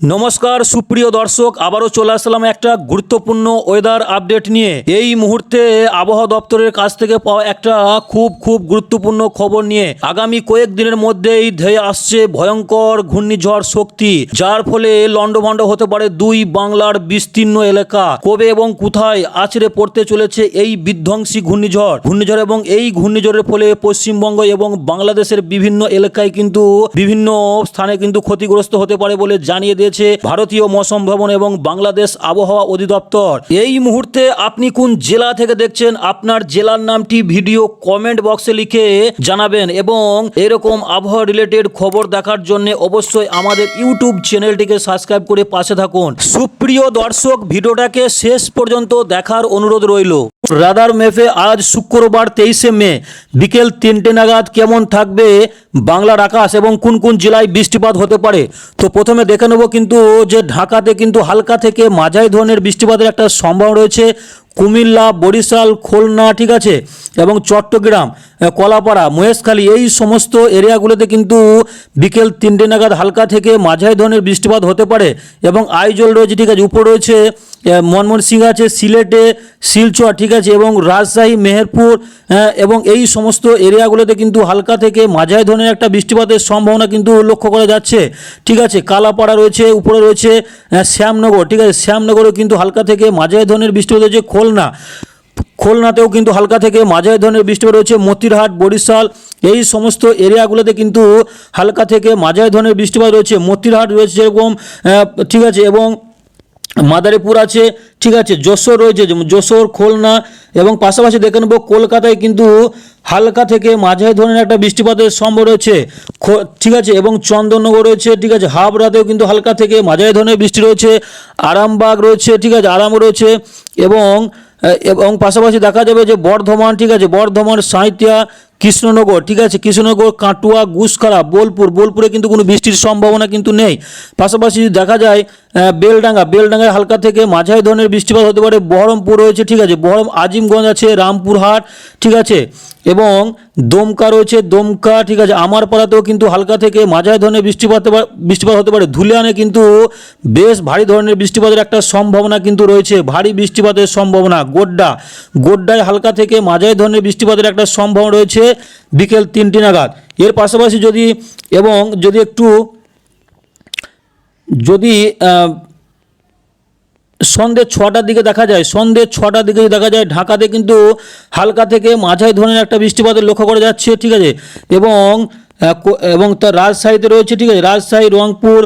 নমস্কার, সুপ্রিয় দর্শক, আবারও চলে আসলাম একটা গুরুত্বপূর্ণ ওয়েদার আপডেট নিয়ে। এই মুহূর্তে আবহাওয়া দপ্তরের কাছ থেকে পাওয়া একটা খুব খুব গুরুত্বপূর্ণ খবর নিয়ে আগামী কয়েকদিনের মধ্যেই ধেয়ে আসছে ভয়ঙ্কর ঘূর্ণিঝড় শক্তি, যার ফলে লন্ডভন্ড হতে পারে দুই বাংলার বিস্তীর্ণ এলাকা। কবে এবং কোথায় আছড়ে পড়তে চলেছে এই বিধ্বংসী ঘূর্ণিঝড়? ঘূর্ণিঝড় এবং এই ঘূর্ণিঝড়ের ফলে পশ্চিমবঙ্গ এবং বাংলাদেশের বিভিন্ন এলাকায় কিন্তু বিভিন্ন স্থানে কিন্তু ক্ষতিগ্রস্ত হতে পারে বলে জানিয়ে দিয়েছে ভারতীয় মৌসুম ভবন এবং বাংলাদেশ আবহাওয়া অধিদপ্তর। এই মুহূর্তে আপনি কোন জেলা থেকে দেখছেন? আপনার জেলার নামটি ভিডিও কমেন্ট বক্সে লিখে জানাবেন এবং এরকম আবহাওয়া রিলেটেড খবর দেখার জন্য অবশ্যই আমাদের ইউটিউব চ্যানেলটিকে সাবস্ক্রাইব করে পাশে থাকুন। সুপ্রিয় দর্শক, ভিডিওটাকে শেষ পর্যন্ত দেখার অনুরোধ রইল। রাদার মেফে আজ শুক্রবার তেইশে মে, বিকেল তিনটে নাগাদ কেমন থাকবে বাংলার আকাশ এবং কোন কোন জেলায় বৃষ্টিপাত হতে পারে? তো প্রথমে দেখে নেব কিন্তু যে ঢাকাতে কিন্তু হালকা থেকে মাঝাই ধরনের বৃষ্টিপাতের একটা সম্ভাবনা রয়েছে কুমিল্লা, বরিশাল, খুলনা, ঠিক আছে, এবং চট্টগ্রাম কলাপাড়া, মহেশখালী, এই সমস্ত এরিয়াগুলোতে কিন্তু বিকেল তিনটে নাগাদ হালকা থেকে মাঝারি ধরনের বৃষ্টিপাত হতে পারে এবং আইজল রয়েছে, ঠিক আছে, উপর রয়েছে ময়মনসিংহ আছে, সিলেটে, শিলচর, ঠিক আছে, এবং রাজশাহী, মেহেরপুর এবং এই সমস্ত এরিয়াগুলোতে কিন্তু হালকা থেকে মাঝারি ধরনের একটা বৃষ্টিপাতের সম্ভাবনা কিন্তু লক্ষ্য করা যাচ্ছে, ঠিক আছে, কালাপাড়া রয়েছে, উপরে রয়েছে শ্যামনগর, ঠিক আছে, শ্যামনগরেও কিন্তু হালকা থেকে মাঝারি ধরনের বৃষ্টিপাত হয়েছে খুলনা। খুলনাতেও কিন্তু হালকা থেকে মাঝারি ধরনের বৃষ্টিপাত রয়েছে। মতিরহাট, বরিশাল এই সমস্ত এরিয়াগুলোতে কিন্তু হালকা থেকে মাঝারি ধরনের বৃষ্টিপাত রয়েছে। মতিরহাট রয়েছে যেরকম ঠিক আছে, এবং মাদারীপুর আছে, ঠিক আছে, যশোর রয়েছে, যেমন যশোর, খুলনা এবং পাশাপাশি দেখে নেব কলকাতায় কিন্তু হালকা থেকে মাঝারি ধরনের একটা বৃষ্টিপাতের সম্ভব রয়েছে। ঠিক আছে, এবং চন্দননগর রয়েছে, ঠিক আছে হাবড়াতেও কিন্তু হালকা থেকে মাঝারি ধরনের বৃষ্টি রয়েছে, আরামবাগ রয়েছে, ঠিক আছে আরাম রয়েছে এবং এবং পাশাপাশি দেখা যাবে যে বর্ধমান, ঠিক আছে, বর্ধমান সাঁইতিয়া কৃষ্ণনগর, ঠিক আছে? কৃষ্ণনগর, কাটুয়া গুসখাড়া বোলপুর। বোলপুরে কিন্তু কোনো বৃষ্টির সম্ভাবনা কিন্তু নেই। পাশাপাশি যদি দেখা যায় বেলডাঙ্গা বেলডাঙ্গায় হালকা থেকে মাঝারি ধরনের বৃষ্টিপাত হতে পারে। বহরমপুর রয়েছে, ঠিক আছে? বহরম, আজিমগঞ্জ আছে, রামপুরহাট, ঠিক আছে? এবং দমকা রয়েছে, দমকা, ঠিক আছে? আমার পাড়াতেও কিন্তু হালকা থেকে মাঝারি ধরনের বৃষ্টিপাত বৃষ্টিপাত হতে পারে। ধুলিয়ানে কিন্তু বেশ ভারী ধরনের বৃষ্টিপাতের একটা সম্ভাবনা কিন্তু রয়েছে। ভারী বৃষ্টিপাতের সম্ভাবনা, গোড্ডা। গোড্ডায় হালকা থেকে মাঝারি ধরনের বৃষ্টিপাতের একটা সম্ভাবনা রয়েছে। বিকেল তিনটি নাগাদ। এর পাশাপাশি যদি এবং যদি একটু, যদি সন্ধ্যে ছটার দিকে দেখা যায়, সন্ধ্যে ছটার দিকে দেখা যায়, ঢাকাতে কিন্তু হালকা থেকে মাঝারি ধরনের একটা বৃষ্টিপাতের লক্ষ্য করা যাচ্ছে, ঠিক আছে? এবং এবং তার রাজশাহীতে রয়েছে, ঠিক আছে, রাজশাহী, রংপুর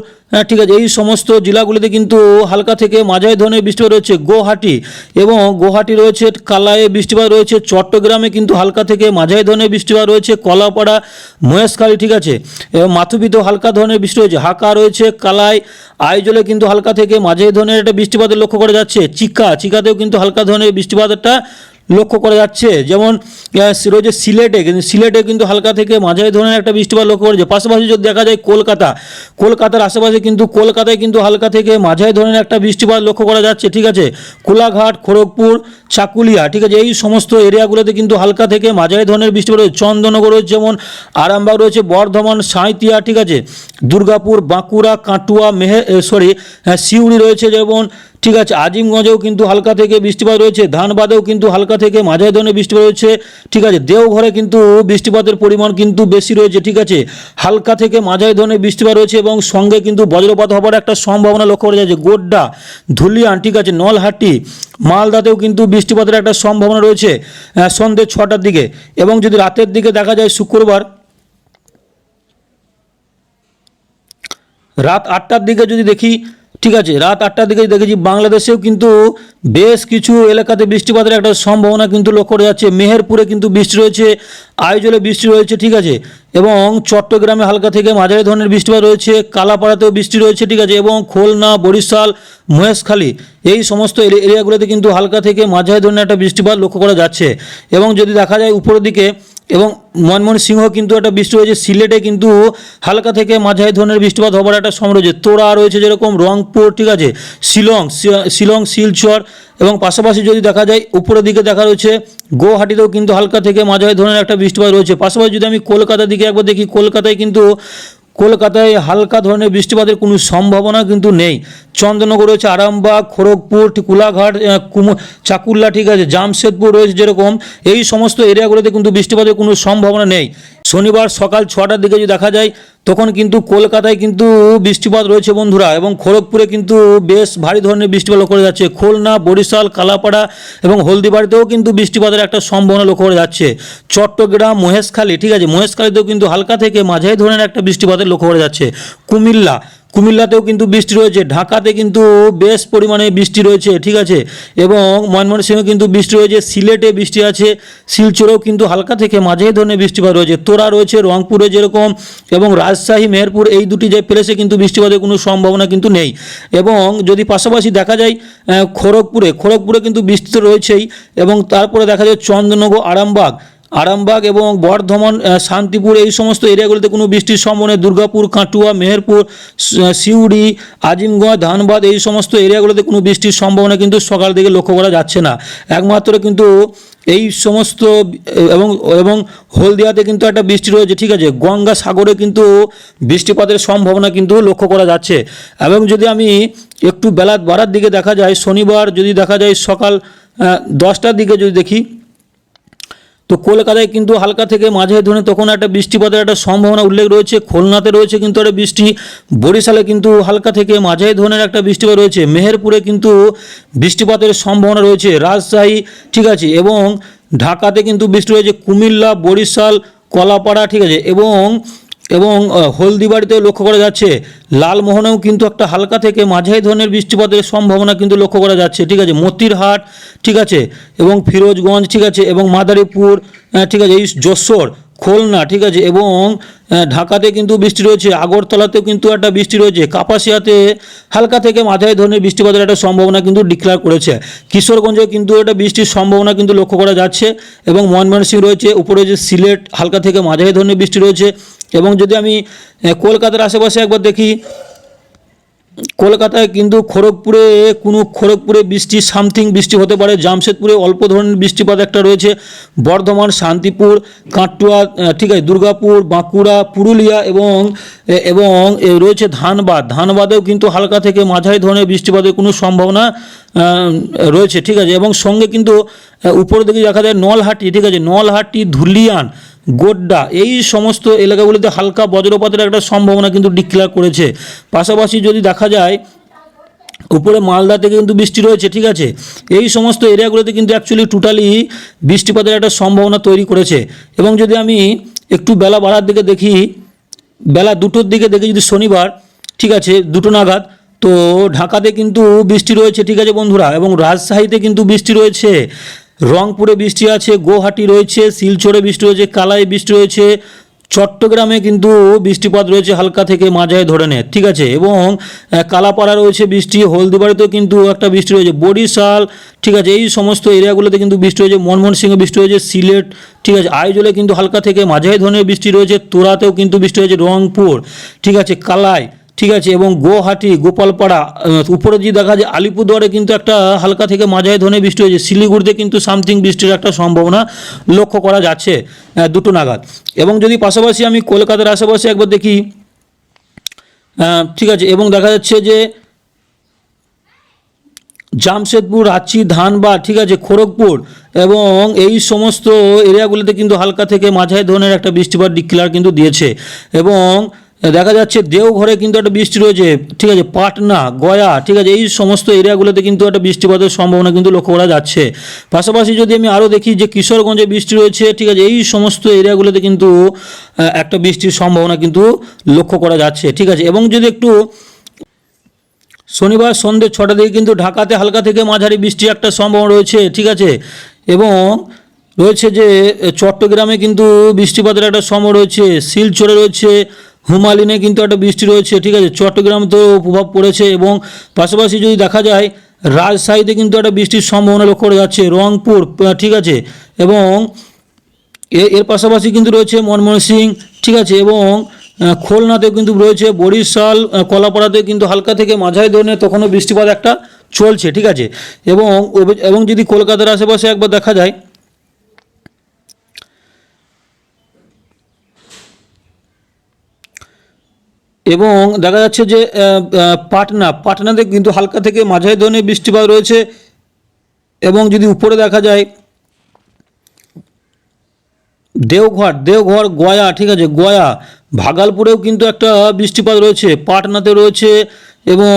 ঠিক আছে, এই সমস্ত জেলাগুলিতে কিন্তু হালকা থেকে মাঝারি ধরনের বৃষ্টিপাত রয়েছে। গুয়াহাটি এবং গুয়াহাটি রয়েছে কালায়ে বৃষ্টিপাত রয়েছে, চট্টগ্রামে কিন্তু হালকা থেকে মাঝারি ধরনের বৃষ্টিপাত রয়েছে, কলাপাড়া, মহেশখালী, ঠিক আছে, এবং মাথুবিতেও হালকা ধরনের বৃষ্টি রয়েছে হাকা রয়েছে কালাই আইজলে কিন্তু হালকা থেকে মাঝারি ধরনের একটা বৃষ্টিপাতের লক্ষ্য করা যাচ্ছে চিকা চিকাতেও কিন্তু হালকা ধরনের বৃষ্টিপাত একটা লক্ষ্য করা যাচ্ছে। যেমন রয়েছে সিলেটে, কিন্তু সিলেটে কিন্তু হালকা থেকে মাঝারি ধরনের একটা বৃষ্টিপাত লক্ষ্য করা যায়। পাশাপাশি যদি দেখা যায় কলকাতা, কলকাতার আশেপাশে কিন্তু, কলকাতায় কিন্তু হালকা থেকে মাঝারি ধরনের একটা বৃষ্টিপাত লক্ষ্য করা যাচ্ছে। ঠিক আছে, কোলাঘাট, খড়গপুর চাকুলিয়া। ঠিক আছে, এই সমস্ত এরিয়াগুলোতে কিন্তু হালকা থেকে মাঝারি ধরনের বৃষ্টিপাত রয়েছে চন্দননগর রয়েছে, যেমন আরামবাগ রয়েছে, বর্ধমান সাঁইতিয়া ঠিক আছে, দুর্গাপুর, বাঁকুড়া, কাটুয়া, মেহে সরি সিউড়ি রয়েছে, যেমন, ঠিক আছে, আজিমগঞ্জেও কিন্তু হালকা থেকে বৃষ্টিপাত রয়েছে, ধানবাদেও কিন্তু হালকা থেকে মাঝারি ধরনের বৃষ্টিপাত রয়েছে, ঠিক আছে, দেওঘরে কিন্তু বৃষ্টিপাতের পরিমাণ কিন্তু বেশি রয়েছে, ঠিক আছে, হালকা থেকে মাঝারি ধরনের বৃষ্টিপাত রয়েছে এবং সঙ্গে কিন্তু বজ্রপাত হবার একটা সম্ভাবনা লক্ষ্য করা যাচ্ছে গোড্ডা, ধুলিয়ান, ঠিক আছে, নলহাটি, মালদাতেও কিন্তু বৃষ্টিপাতের একটা সম্ভাবনা রয়েছে সন্ধ্যে ছটার দিকে। এবং যদি রাতের দিকে দেখা যায় শুক্রবার, রাত আটটার দিকে যদি দেখি, ঠিক আছে, রাত আটটার দিকে দেখেছি, বাংলাদেশেও কিন্তু বেশ কিছু এলাকাতে বৃষ্টিপাতের একটা সম্ভাবনা কিন্তু লক্ষ্য করা যাচ্ছে। মেহেরপুরে কিন্তু বৃষ্টি রয়েছে আয়োজলে বৃষ্টি রয়েছে, ঠিক আছে। এবং চট্টগ্রামে হালকা থেকে মাঝারি ধরনের বৃষ্টিপাত রয়েছে, কালাপাড়াতেও বৃষ্টি রয়েছে, ঠিক আছে, এবং খুলনা, বরিশাল, মহেশখালী, এই সমস্ত এরিয়াগুলোতে কিন্তু হালকা থেকে মাঝারি ধরনের একটা বৃষ্টিপাত লক্ষ্য করা যাচ্ছে। এবং যদি দেখা যায় উপরের দিকে, এবং ময়মনসিংহ কিন্তু একটা বৃষ্টি রয়েছে সিলেটে কিন্তু হালকা থেকে মাঝারি ধরনের বৃষ্টিপাত হবার একটা সময় রয়েছে। তোরা রয়েছে যেরকম রংপুর, ঠিক আছে, শিলং শিলং, শিলচর, এবং পাশাপাশি যদি দেখা যায় উপরের দিকে দেখা রয়েছে গুয়াহাটিতেও কিন্তু হালকা থেকে মাঝারি ধরনের একটা বৃষ্টিপাত রয়েছে। পাশাপাশি যদি আমি কলকাতার দিকে একবার দেখি কলকাতায় কিন্তু, কলকাতায় হালকা ধরনের বৃষ্টিপাতের কোনো সম্ভাবনা কিন্তু নেই। চন্দ্রনগর রয়েছে আরামবাগ, খড়গপুর কুলাঘাট কুম, চাকুল্লা ঠিক আছে, জামশেদপুর রয়েছে যেরকম। এই সমস্ত এরিয়াগুলোতে কিন্তু বৃষ্টিপাতের কোনো সম্ভাবনা নেই। শনিবার সকাল ছটার দিকে যদি দেখা যায়, তখন কিন্তু কলকাতায় কিন্তু বৃষ্টিপাত রয়েছে বন্ধুরা এবং খড়গপুরে কিন্তু বেশ ভারী ধরনের বৃষ্টিপাত লক্ষ্য করা যাচ্ছে। খুলনা, বরিশাল, কালাপাড়া এবং হলদিবাড়িতেও কিন্তু বৃষ্টিপাতের একটা সম্ভাবনা লক্ষ্য করা যাচ্ছে। চট্টগ্রাম, মহেশখালী, ঠিক আছে, মহেশখালীতেও কিন্তু হালকা থেকে মাঝারি ধরনের একটা বৃষ্টিপাতের লক্ষ্য করা যাচ্ছে। কুমিল্লা কুমিল্লাতেও কিন্তু বৃষ্টি রয়েছে, ঢাকাতে কিন্তু বেশ পরিমাণে বৃষ্টি রয়েছে, ঠিক আছে? এবং ময়মনসিংহে কিন্তু বৃষ্টি রয়েছে, সিলেটে বৃষ্টি আছে, শিলচরেও কিন্তু হালকা থেকে মাঝারি ধরনের বৃষ্টিপাত রয়েছে। তোরা রয়েছে, রংপুরে যেরকম, এবং রাজশাহী, মেহেরপুর এই দুটি যে প্লেসে কিন্তু বৃষ্টিপাতের কোনো সম্ভাবনা কিন্তু নেই। এবং যদি পাশাপাশি দেখা যায় খড়গপুরে খড়গপুরে কিন্তু বৃষ্টি তো রয়েছেই, এবং তারপরে দেখা যায় চন্দ্রনগর, আরামবাগ আরামবাগ এবং বর্ধমান শান্তিপুর, এই সমস্ত এরিয়াগুলিতে কোনো বৃষ্টির সম্ভাবনা দুর্গাপুর, কাটুয়া, মেহেরপুর সিউড়ি, আজিমগঞ্জ, ধানবাদ, এই সমস্ত এরিয়াগুলোতে কোনো বৃষ্টির সম্ভাবনা কিন্তু সকাল থেকে লক্ষ্য করা যাচ্ছে না। একমাত্র কিন্তু এই সমস্ত, এবং এবং হলদিয়াতে কিন্তু একটা বৃষ্টি রয়েছে, ঠিক আছে? গঙ্গা সাগরে কিন্তু বৃষ্টিপাতের সম্ভাবনা কিন্তু লক্ষ্য করা যাচ্ছে। এবং যদি আমি একটু বেলা বাড়ার দিকে দেখা যায়, শনিবার যদি দেখা যায় সকাল দশটার দিকে যদি দেখি তো কলকাতায় কিন্তু হালকা থেকে মাঝে ধরে তখন একটা বৃষ্টিপাতের একটা সম্ভাবনা উল্লেখ রয়েছে, খুলনাতে রয়েছে কিন্তু একটা বৃষ্টি, বরিশালে কিন্তু হালকা থেকে মাঝে ধরনের একটা বৃষ্টিপাত রয়েছে, মেহেরপুরে কিন্তু বৃষ্টিপাতের সম্ভাবনা রয়েছে, রাজশাহী, ঠিক আছে, এবং ঢাকাতে কিন্তু বৃষ্টি রয়েছে, কুমিল্লা, বরিশাল, কলাপাড়া, ঠিক আছে, এবং এবং হলদিবাড়িতেও লক্ষ্য করা যাচ্ছে, লালমোহনেও কিন্তু একটা হালকা থেকে মাঝারি ধরনের বৃষ্টিপাতের সম্ভাবনা কিন্তু লক্ষ্য করা যাচ্ছে, ঠিক আছে? মতিরহাট, ঠিক আছে? এবং ফিরোজগঞ্জ, ঠিক আছে? এবং মাদারীপুর ঠিক আছে? এই যশোর, খুলনা, ঠিক আছে? এবং ঢাকাতে কিন্তু বৃষ্টি রয়েছে, আগরতলাতেও কিন্তু একটা বৃষ্টি রয়েছে, কাপাসিয়াতে হালকা থেকে মাঝারি ধরনের বৃষ্টিপাতের একটা সম্ভাবনা কিন্তু ডিক্লেয়ার করেছে। কিশোরগঞ্জে কিন্তু একটা বৃষ্টির সম্ভাবনা কিন্তু লক্ষ্য করা যাচ্ছে এবং ময়মনসিংহ রয়েছে, উপরে রয়েছে সিলেট, হালকা থেকে মাঝারি ধরনের বৃষ্টি রয়েছে এবং যদি আমি কলকাতার আশেপাশে একবার দেখি, কলকাতায় কিন্তু খড়গপুরে কোনো খড়গপুরে বৃষ্টি, সামথিং বৃষ্টি হতে পারে। জামশেদপুরে অল্প ধরনের বৃষ্টিপাত একটা রয়েছে। বর্ধমান, শান্তিপুর, কাটুয়া ঠিক আছে, দুর্গাপুর, বাঁকুড়া, পুরুলিয়া এবং এবং রয়েছে ধানবাদ। ধানবাদেও কিন্তু হালকা থেকে মাঝারি ধরনের বৃষ্টিপাতের কোনো সম্ভাবনা রয়েছে ঠিক আছে? এবং সঙ্গে কিন্তু আহ, উপরের দিকে দেখা যায় নলহাটি ঠিক আছে? নলহাটি ধুলিয়ান গোড্ডা এই সমস্ত এলাকাগুলিতে হালকা বজ্রপাতের একটা সম্ভাবনা কিন্তু ডিক্লেয়ার করেছে। পাশাপাশি যদি দেখা যায় উপরে মালদাতে কিন্তু বৃষ্টি রয়েছে ঠিক আছে? এই সমস্ত এরিয়াগুলোতে কিন্তু অ্যাকচুয়ালি টোটালি বৃষ্টিপাতের একটা সম্ভাবনা তৈরি করেছে। এবং যদি আমি একটু বেলা বাড়ার দিকে দেখি বেলা দুটোর দিকে দেখি যদি শনিবার ঠিক আছে? দুটো নাগাদ তো ঢাকাতে কিন্তু বৃষ্টি রয়েছে, ঠিক আছে বন্ধুরা? এবং রাজশাহীতে কিন্তু বৃষ্টি রয়েছে। রংপুরে বৃষ্টি আছে, গুয়াহাটি রয়েছে, শিলচরে বৃষ্টি রয়েছে, কালাই বৃষ্টি রয়েছে, চট্টগ্রামে কিন্তু বৃষ্টিপাত রয়েছে হালকা থেকে মাঝারি ধরনের, ঠিক আছে? এবং কালাপাড়া রয়েছে বৃষ্টি, হলদিবাড়িতেও কিন্তু একটা বৃষ্টি রয়েছে, বরিশাল, ঠিক আছে? এই সমস্ত এরিয়াগুলোতে কিন্তু বৃষ্টি হয়েছে মনমোহন মনমোহনসিংহে বৃষ্টি হয়েছে সিলেট, ঠিক আছে? আইজলে কিন্তু হালকা থেকে মাঝারি ধরনের বৃষ্টি রয়েছে, তোরাতেও কিন্তু বৃষ্টি হয়েছে রংপুর, ঠিক আছে? কালাই ঠিক আছে, এবং গুয়াহাটি, গোপালপাড়া উপরে যদি দেখা যায়, আলিপুরদুয়ারে কিন্তু একটা হালকা থেকে মাঝারি ধরনের বৃষ্টি হয়েছে। শিলিগুড়িতে কিন্তু সামথিং বৃষ্টির একটা সম্ভাবনা লক্ষ্য করা যাচ্ছে দুটো নাগাদ। এবং যদি পাশাপাশি আমি কলকাতার আশেপাশে একবার দেখি ঠিক আছে, এবং দেখা যাচ্ছে যে জামশেদপুর, রাঁচি, ধানবাদ, ঠিক আছে, খড়গপুর এবং এই সমস্ত এরিয়াগুলিতে কিন্তু হালকা থেকে মাঝারি ধরনের একটা বৃষ্টিপাত ডিক্লেয়ার কিন্তু দিয়েছে। এবং দেখা যাচ্ছে দেওঘরে কিন্তু একটা বৃষ্টি রয়েছে। ঠিক আছে, পাটনা, গয়া, ঠিক আছে, এই সমস্ত এরিয়াগুলোতে কিন্তু একটা বৃষ্টিপাতের সম্ভাবনা কিন্তু লক্ষ্য করা যাচ্ছে। পাশাপাশি যদি আমি আরও দেখি যে কিশোরগঞ্জে বৃষ্টি রয়েছে, ঠিক আছে, এই সমস্ত এরিয়াগুলোতে কিন্তু একটা বৃষ্টির সম্ভাবনা কিন্তু লক্ষ্য করা যাচ্ছে, ঠিক আছে। এবং যদি একটু শনিবার সন্ধ্যে ছটা থেকে কিন্তু ঢাকাতে হালকা থেকে মাঝারি বৃষ্টির একটা সম্ভাবনা রয়েছে, ঠিক আছে। এবং রয়েছে যে, চট্টগ্রামে কিন্তু বৃষ্টিপাতের একটা সম্ভাবনা রয়েছে, শিলচরে রয়েছে হুমালিনে কিন্তু একটা বৃষ্টি রয়েছে, ঠিক আছে? চট্টগ্রামে তো প্রভাব পড়েছে এবং পাশাপাশি যদি দেখা যায়, রাজশাহীতে কিন্তু একটা বৃষ্টির সম্ভাবনা লক্ষ্য করা যাচ্ছে, রংপুর ঠিক আছে? এবং এর পাশাপাশি কিন্তু রয়েছে মনমোহন সিং, ঠিক আছে? এবং খুলনাতেও কিন্তু রয়েছে, বরিশাল কলাপাড়াতে কিন্তু হালকা থেকে মাঝারি ধরনের তখনও বৃষ্টিপাত একটা চলছে, ঠিক আছে? এবং এবং যদি কলকাতার আশেপাশে একবার দেখা যায় এবং দেখা যাচ্ছে যে পাটনা, পাটনাতে কিন্তু হালকা থেকে মাঝারি ধরনের বৃষ্টিপাত রয়েছে এবং যদি উপরে দেখা যায়, দেওঘর দেওঘর, গয়া, ঠিক আছে, গয়া, ভাগালপুরেও কিন্তু একটা বৃষ্টিপাত রয়েছে, পাটনাতে রয়েছে এবং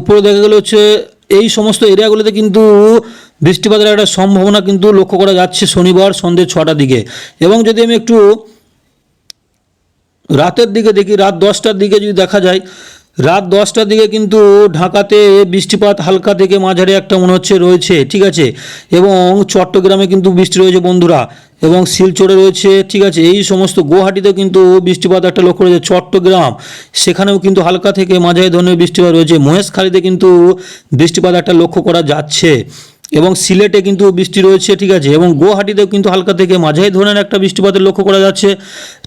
উপরে দেখা গেল হচ্ছে এই সমস্ত এরিয়াগুলোতে কিন্তু বৃষ্টিপাতের একটা সম্ভাবনা কিন্তু লক্ষ্য করা যাচ্ছে শনিবার সন্ধ্যে ছটার দিকে। এবং যদি আমি একটু রাতের দিকে দেখি, রাত দশটার দিকে যদি দেখা যায়, রাত দশটার দিকে কিন্তু ঢাকাতে বৃষ্টিপাত হালকা থেকে মাঝারি একটা মনে হচ্ছে রয়েছে, ঠিক আছে? এবং চট্টগ্রামে কিন্তু বৃষ্টি রয়েছে বন্ধুরা, এবং শিলচরে রয়েছে, ঠিক আছে? এই সমস্ত গুয়াহাটিতেও কিন্তু বৃষ্টিপাত একটা লক্ষ্য রয়েছে, চট্টগ্রাম, সেখানেও কিন্তু হালকা থেকে মাঝারি ধরনের বৃষ্টিপাত রয়েছে, মহেশখালীতে কিন্তু বৃষ্টিপাত একটা লক্ষ্য করা যাচ্ছে। এবং সিলেটে কিন্তু বৃষ্টি রয়েছে, ঠিক আছে? এবং গুয়াহাটিতেও কিন্তু হালকা থেকে মাঝারি ধরনের একটা বৃষ্টিপাতের লক্ষ্য করা যাচ্ছে,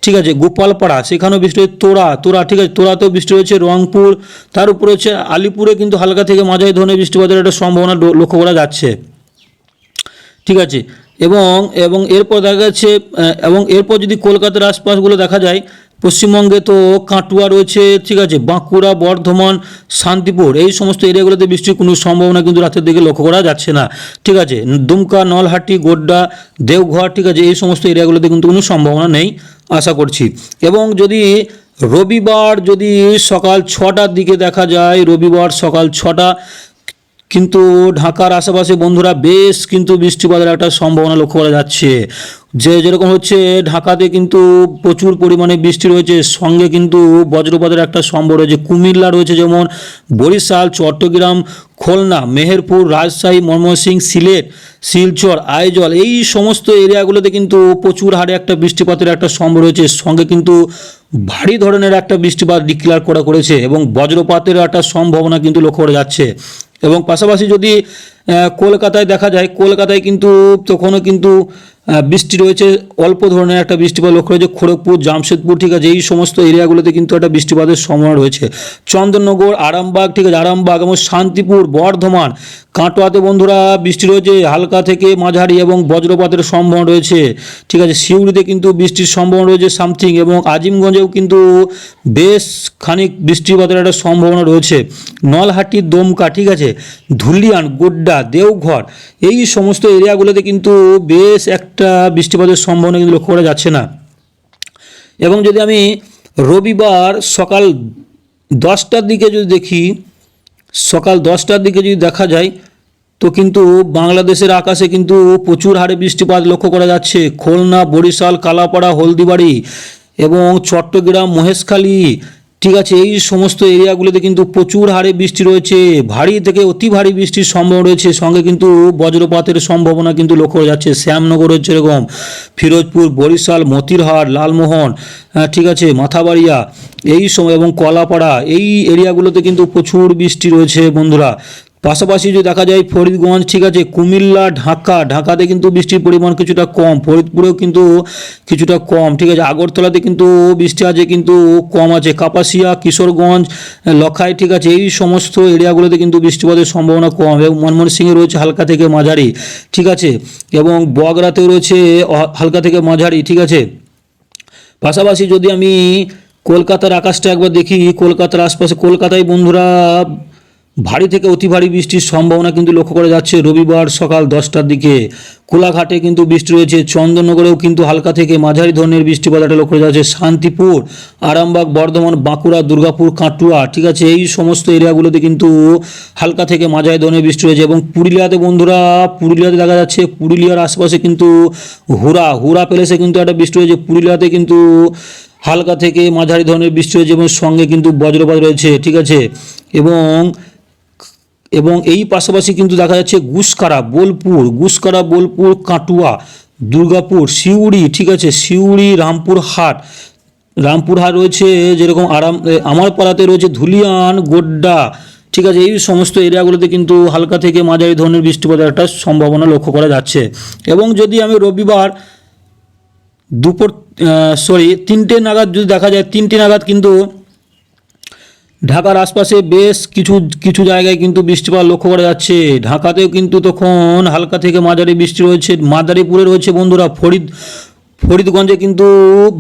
ঠিক আছে? গোপালপাড়া, সেখানেও বৃষ্টি হয়েছে তোরা তোরা, ঠিক আছে? তোরাতেও বৃষ্টি রয়েছে। রংপুর, তার উপরে হচ্ছে আলিপুরে কিন্তু হালকা থেকে মাঝারি ধরনের বৃষ্টিপাতের একটা সম্ভাবনা লক্ষ্য করা যাচ্ছে, ঠিক আছে? এবং এবং এরপর দেখা যাচ্ছে এবং এরপর যদি কলকাতার আশপাশগুলো দেখা যায় পশ্চিমবঙ্গে তো কাটুয়া রয়েছে, ঠিক আছে, বাঁকুড়া, বর্ধমান, শান্তিপুর, এই সমস্ত এরিয়াগুলোতে বৃষ্টির কোনো সম্ভাবনা কিন্তু রাতের দিকে লক্ষ্য করা যাচ্ছে না, ঠিক আছে, দুমকা, নলহাটি, গোড্ডা, দেওঘর, ঠিক আছে, এই সমস্ত এরিয়াগুলোতে কিন্তু কোনো সম্ভাবনা নেই, আশা করছি, এবং যদি রবিবার যদি সকাল ছটার দিকে দেখা যায়, রবিবার সকাল ছটা কিন্তু ঢাকার আশেপাশে বন্ধুরা বেশ কিন্তু বৃষ্টিপাতের একটা সম্ভাবনা লক্ষ্য করা যাচ্ছে। যে যেরকম হচ্ছে, ঢাকাতে কিন্তু প্রচুর পরিমাণে বৃষ্টি রয়েছে। সঙ্গে কিন্তু বজ্রপাতের একটা সম্ভব রয়েছে। কুমিল্লা রয়েছে যেমন বরিশাল, চট্টগ্রাম, খুলনা, মেহেরপুর, রাজশাহী, ময়মনসিংহ, সিলেট, শিলচর, আইজল এই সমস্ত এরিয়াগুলোতে কিন্তু প্রচুর হারে একটা বৃষ্টিপাতের একটা সম্ভব রয়েছে। সঙ্গে কিন্তু ভারী ধরনের একটা বৃষ্টিপাত ডিক্লেয়ার করা করেছে এবং বজ্রপাতের একটা সম্ভাবনা কিন্তু লক্ষ্য করা যাচ্ছে। এবং পাশাপাশি যদি কলকাতায় দেখা যায়, কলকাতায় কিন্তু তখনও কিন্তু বৃষ্টি রয়েছে, অল্প ধরনের একটা বৃষ্টিপাত লক্ষ্য রয়েছে খড়গপুর, জামশেদপুর, ঠিক আছে, এই সমস্ত এরিয়াগুলোতে কিন্তু একটা বৃষ্টিপাতের সম্ভাবনা রয়েছে। চন্দননগর, আরামবাগ, ঠিক আছে, আরামবাগ এবং শান্তিপুর, বর্ধমান, কাটোয়াতে বন্ধুরা বৃষ্টি রয়েছে, হালকা থেকে মাঝারি এবং বজ্রপাতের সম্ভাবনা রয়েছে, ঠিক আছে সিউড়িতে কিন্তু বৃষ্টির সম্ভাবনা রয়েছে সামথিং এবং আজিমগঞ্জেও কিন্তু বেশ খানিক বৃষ্টিপাতের একটা সম্ভাবনা রয়েছে। নলহাটি, দমকা, ঠিক আছে, ধুলিয়ান, গোড্ডা দেওঘর, এই সমস্ত এরিয়াগুলোতে কিন্তু বেশ একটা বৃষ্টিপাতের সম্ভাবনা কিন্তু লক্ষ্য করা যাচ্ছে না। এবং যদি আমি রবিবার সকাল দশটার দিকে যদি দেখি, সকাল দশটার দিকে যদি দেখা যায়, তো কিন্তু বাংলাদেশের আকাশে কিন্তু প্রচুর হারে বৃষ্টিপাত লক্ষ্য করা যাচ্ছে। খুলনা, বরিশাল, কালাপাড়া, হলদিবাড়ি এবং চট্টগ্রাম, মহেশখালী ঠিক আছে এই সমস্ত এরিয়াগুলোতে কিন্তু প্রচুর হারে বৃষ্টি রয়েছে। ভারী থেকে অতি ভারী বৃষ্টির সম্ভাবনা রয়েছে। সঙ্গে কিন্তু বজ্রপাতের সম্ভাবনা কিন্তু লক্ষ্য করা যাচ্ছে। শ্যামনগর হচ্ছে এরকম। ফিরোজপুর বরিশাল মতিরহাট লালমোহন আহ, ঠিক আছে মাথাবাড়িয়া এই সময় এবং কলাপাড়া এই এরিয়াগুলোতে কিন্তু প্রচুর বৃষ্টি রয়েছে বন্ধুরা। পাশাপাশি যদি দেখা যায় ফরিদগঞ্জ, ঠিক আছে, কুমিল্লা, ঢাকা, ঢাকাতে কিন্তু বৃষ্টির পরিমাণ কিছুটা কম, ফরিদপুরেও কিন্তু কিছুটা কম, ঠিক আছে, আগরতলাতে কিন্তু বৃষ্টি আছে, কিন্তু কম আছে, কাপাসিয়া, কিশোরগঞ্জ, লখাই, ঠিক আছে, এই সমস্ত এরিয়াগুলোতে কিন্তু বৃষ্টিপাতের সম্ভাবনা কম এবং ময়মনসিংহে রয়েছে হালকা থেকে মাঝারি, ঠিক আছে, এবং বগরাতেও রয়েছে হালকা থেকে মাঝারি, ঠিক আছে, পাশাপাশি যদি আমি কলকাতার আকাশটা একবার দেখি, কলকাতার আশপাশে, কলকাতায় বন্ধুরা ভারী থেকে অতি ভারী বৃষ্টির সম্ভাবনা কিন্তু লক্ষ্য করা যাচ্ছে। রবিবার সকাল দশটার দিকে কোলাঘাটে কিন্তু বৃষ্টি রয়েছে। চন্দননগরেও কিন্তু হালকা থেকে মাঝারি ধরনের বৃষ্টিপাত একটা লক্ষ্য করা যাচ্ছে। শান্তিপুর, আরামবাগ, বর্ধমান, বাঁকুড়া, দুর্গাপুর, কাটুয়া, ঠিক আছে? এই সমস্ত এরিয়াগুলোতে কিন্তু হালকা থেকে মাঝারি ধরনের বৃষ্টি রয়েছে এবং পুরুলিয়াতে বন্ধুরা, পুরুলিয়াতে দেখা যাচ্ছে পুরুলিয়ার আশপাশে কিন্তু হুরা হুরা প্যালেসে কিন্তু একটা বৃষ্টি রয়েছে। পুরুলিয়াতে কিন্তু হালকা থেকে মাঝারি ধরনের বৃষ্টি রয়েছে এবং সঙ্গে কিন্তু বজ্রপাত রয়েছে, ঠিক আছে? এবং এবং এই পাশাপাশি কিন্তু দেখা যাচ্ছে গুসকারা, বোলপুর গুসকারা, বোলপুর, কাটুয়া, দুর্গাপুর, সিউড়ি, ঠিক আছে, সিউড়ি রামপুর হাট রামপুর হাট রয়েছে যেরকম আরাম আমার পাড়াতে রয়েছে ধুলিয়ান, গোড্ডা, ঠিক আছে, এই সমস্ত এরিয়াগুলোতে কিন্তু হালকা থেকে মাঝারি ধরনের বৃষ্টিপাতের একটা সম্ভাবনা লক্ষ্য করা যাচ্ছে। এবং যদি আমি রবিবার দুপুর সরি তিনটে নাগাদ যদি দেখা যায়, তিনটে নাগাদ কিন্তু ঢাকার আশপাশে বেশ কিছু কিছু জায়গায় কিন্তু বৃষ্টিপাত লক্ষ্য করা যাচ্ছে। ঢাকাতেও কিন্তু তখন হালকা থেকে মাঝারি বৃষ্টি রয়েছে। মাদারীপুরে রয়েছে বন্ধুরা, ফরিদ, ফরিদগঞ্জে কিন্তু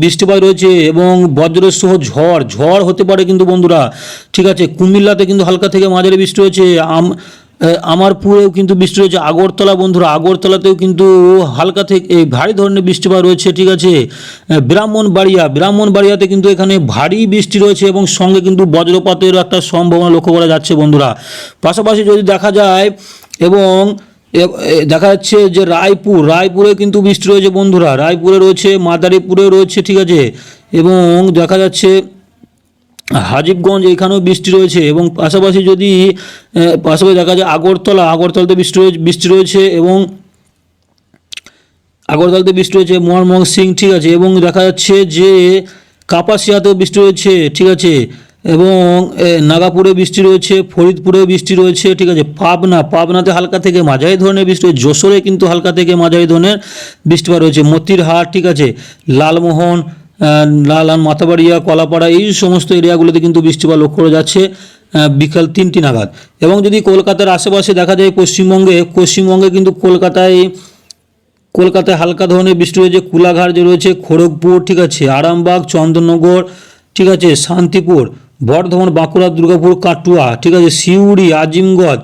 বৃষ্টিপাত রয়েছে এবং বজ্রের সহ ঝড় ঝড় হতে পারে কিন্তু বন্ধুরা। ঠিক আছে, কুমিল্লাতে কিন্তু হালকা থেকে মাঝারি বৃষ্টি রয়েছে। আম আমারপুরেও কিন্তু বৃষ্টি রয়েছে। আগরতলা বন্ধুরা, আগরতলাতেও কিন্তু হালকা থেকে ভারী ধরনের বৃষ্টিপাত রয়েছে, ঠিক আছে? ব্রাহ্মণবাড়িয়া, ব্রাহ্মণবাড়িয়াতে কিন্তু এখানে ভারী বৃষ্টি রয়েছে এবং সঙ্গে কিন্তু বজ্রপাতের একটা সম্ভাবনা লক্ষ্য করা যাচ্ছে বন্ধুরা। পাশাপাশি যদি দেখা যায় এবং দেখা যাচ্ছে যে রায়পুর, রায়পুরে কিন্তু বৃষ্টি রয়েছে বন্ধুরা। রায়পুরে রয়েছে মাদারীপুরে রয়েছে, ঠিক আছে? এবং দেখা যাচ্ছে হাজিবগঞ্জ এখানেও বৃষ্টি রয়েছে এবং পাশাপাশি যদি পাশাপাশি দেখা যায় আগরতলা, আগরতলাতে বৃষ্টি রয়েছে বৃষ্টি রয়েছে এবং আগরতলাতে বৃষ্টি রয়েছে মনমোহন সিং ঠিক আছে, এবং দেখা যাচ্ছে যে কাপাসিয়াতেও বৃষ্টি রয়েছে, ঠিক আছে, এবং নাগাপুরে বৃষ্টি রয়েছে, ফরিদপুরেও বৃষ্টি রয়েছে, ঠিক আছে, পাবনা, পাবনাতে হালকা থেকে মাঝারি ধরনের বৃষ্টি রয়েছে, যশোরে কিন্তু হালকা থেকে মাঝারি ধরনের বৃষ্টিপাত রয়েছে, মতিরহাট, ঠিক আছে, লালমোহন লালান মাথাবাড়িয়া, কলাপাড়া এই সমস্ত এরিয়াগুলোতে কিন্তু বৃষ্টিপাত লক্ষ্য করা যাচ্ছে বিকাল তিনটি নাগাদ। এবং যদি কলকাতার আশেপাশে দেখা যায় পশ্চিমবঙ্গে পশ্চিমবঙ্গে কিন্তু কলকাতায় কলকাতায় হালকা ধরনের বৃষ্টি রয়েছে, কুলাঘাট যে রয়েছে, খড়গপুর, ঠিক আছে, আরামবাগ, চন্দননগর, ঠিক আছে, শান্তিপুর, বর্ধমান, বাঁকুড়া, দুর্গাপুর, কাটুয়া, ঠিক আছে, সিউড়ি, আজিমগঞ্জ,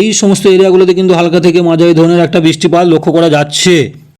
এই সমস্ত এরিয়াগুলোতে কিন্তু হালকা থেকে মাঝারি ধরনের একটা বৃষ্টিপাত লক্ষ্য করা যাচ্ছে।